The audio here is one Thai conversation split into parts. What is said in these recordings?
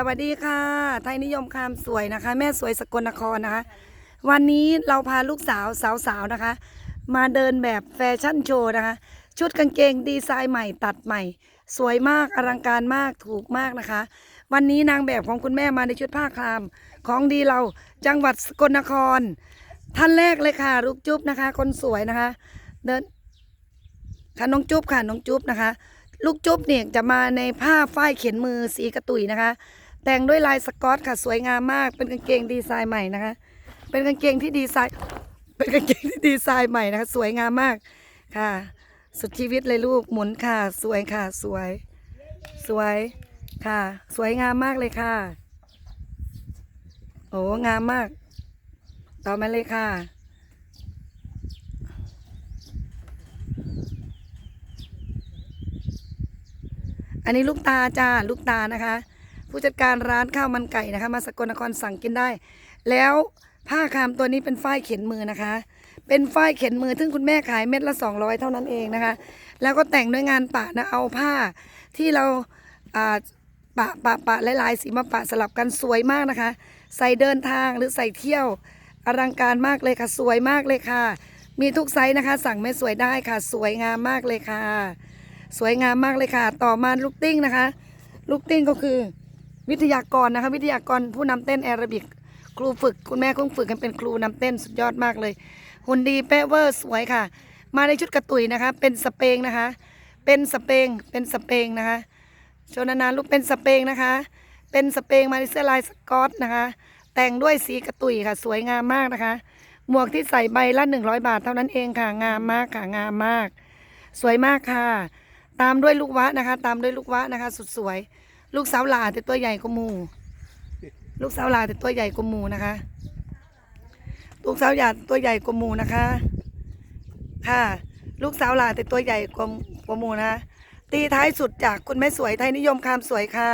สวัสดีค่ะ ไทยนิยมคามสวยนะคะ แม่สวยสกลนครนะคะ วันนี้เราพาลูกสาวสาวๆนะคะ มาเดินแบบแฟชั่นโชว์นะคะ ชุดกางเกงดีไซน์ใหม่ตัดใหม่ สวยมากอลังการมากถูกมากนะคะ วันนี้นางแบบของคุณแม่มาในชุดผ้าคลาม ของดีเราจังหวัดสกลนคร ท่านแรกเลยค่ะลูกจุ๊บนะคะ คนสวยนะคะ เดินค่ะน้องจุ๊บค่ะน้องจุ๊บนะคะ ลูกจุ๊บเนี่ยจะมาในผ้าฝ้ายเขียนมือสีกระตุยนะคะ แต่งด้วยลายสกอตค่ะสวยงามมาก เป็นกางเกงดีไซน์ใหม่นะคะ เป็นกางเกงที่ดีไซน์ เป็นกางเกงที่ดีไซน์ใหม่นะคะ สวยงามมากค่ะ สุดชีวิตเลยลูกหมุนค่ะ สวยค่ะ สวย สวยค่ะ สวยงามมากเลยค่ะ โอ้งามมาก ต่อมาเลยค่ะอันนี้ลูกตาจ้าลูกตานะคะ ผู้จัดการร้านข้าวมันไก่นะคะ มาสกลนครสั่งกินได้ แล้วผ้าคามตัวนี้เป็นฝ้ายเข็นมือนะคะ เป็นฝ้ายเข็นมือ ซึ่งคุณแม่ขายเม็ดละ 200 เท่านั้นเองนะคะ แล้วก็แต่งด้วยงานปะนะเอาผ้าที่เราปะปะปะลายๆสีมาปะสลับกันสวยมากนะคะ ใส่เดินทางหรือใส่เที่ยวอลังการมากเลยค่ะ สวยมากเลยค่ะ มีทุกไซส์นะคะ สั่งไม่สวยได้ค่ะ สวยงามมากเลยค่ะ สวยงามมากเลยค่ะ ต่อมาลูกติ้งนะคะ ลูกติ้งก็คือ วิทยากรนะคะวิทยากรผู้นำเต้นแอโรบิก ครูฝึกคุณแม่คุ้งฝึกกันเป็นครูนำเต้นสุดยอดมากเลยหุ่นดีเป๊ะเวอร์สวยค่ะ มาในชุดกระตุยนะคะ เป็นสเปงนะคะ เป็นสเปงเป็นสเปงนะคะโชนานาลูกเป็นสเปงนะคะ เป็นสเปงมาในเสื้อลายสกอตนะคะ แต่งด้วยสีกระตุยค่ะ สวยงามมากนะคะ หมวกที่ใส่ใบละ100บาทเท่านั้นเองค่ะงามมากค่ะงามมาก สวยมากค่ะ ตามด้วยลูกวะนะคะ ตามด้วยลูกวะนะคะ สุดสวย ลูกสาวหลาแต่ตัวใหญ่กว่าหมูลูกสาวหลาแต่ตัวใหญ่กว่าหมูนะคะ ลูกสาวหลาตัวใหญ่กว่าหมูนะคะ ค่ะ ลูกสาวหลาแต่ตัวใหญ่กว่ากว่าหมูนะคะตีท้ายสุดจากคุณแม่สวยไทยนิยมคามสวยค่ะ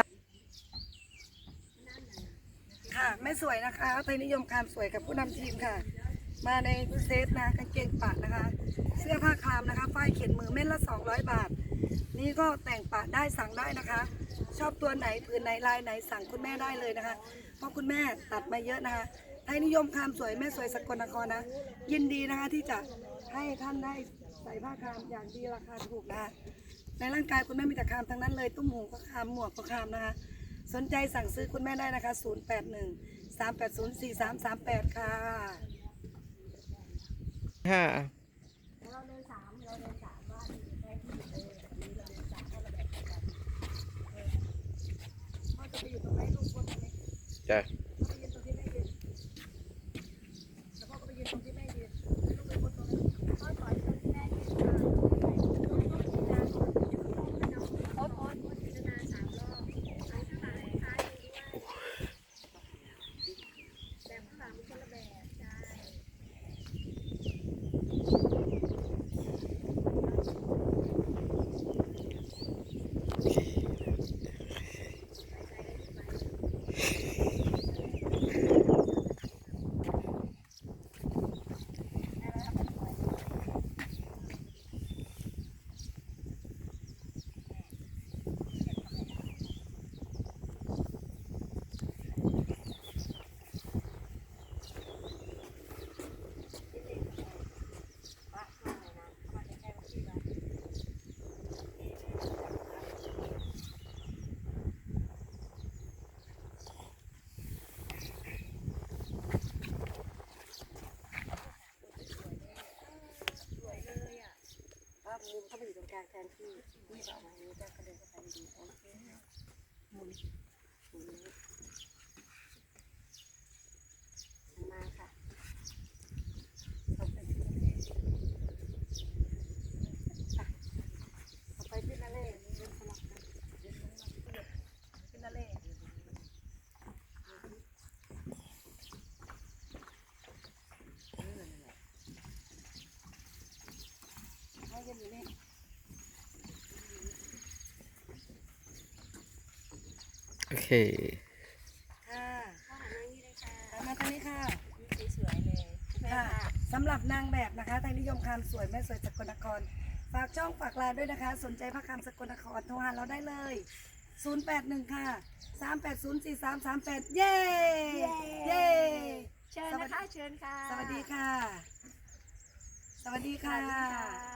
ค่ะแม่สวยนะคะไทยนิยมคามสวยกับผู้นำทีมค่ะ มาในเซตนะกางเกงปะนะคะ เสื้อผ้าคลามนะคะฝ้ายเขียนมือเม็ดละ 200 บาท นี่ก็แต่งปะได้สั่งได้นะคะ ชอบตัวไหนผืนไหนลายไหนสั่งคุณแม่ได้เลยนะคะ เพราะคุณแม่ตัดมาเยอะนะคะไทยนิยมคามสวยแม่สวยสกลนครนะ ยินดีนะคะที่จะให้ท่านได้ใส่ผ้าคามอย่างดีราคาถูกนะคะในร่างกายคุณแม่มีแต่คามทั้งนั้นเลย ตุ้มหูก็คามหมวกก็คามนะคะ สนใจสั่งซื้อคุณแม่ได้นะคะ 081 380 4338 ค่ะค่ะ จ้ะ มุมเข้ารงกลางแทนที่นี่แบบมานี้จะกระเด็นเข้าไปดีโอเคหมุนหมุนนี้มาค่ะเอาไปที่นั่นเองเอาไปที่นั่นเองเดินสลับกันเดินสลับกันที่นั่นเองให้กันอยู่นี่ โอเค ค่ะมาทางนี้ค่ะสวยๆเลย ค่ะสำหรับนางแบบนะคะไทยนิยมคามสวยแม่สวยสกลนคร ฝากช่องฝากไลน์ด้วยนะคะ สนใจพระคามสกลนครโทรหาเราได้เลย 081 ค่ะ 3804338 เย้ เย้ เชิญนะคะ เชิญค่ะ สวัสดีค่ะ สวัสดีสค่ะวัสดีค่ะ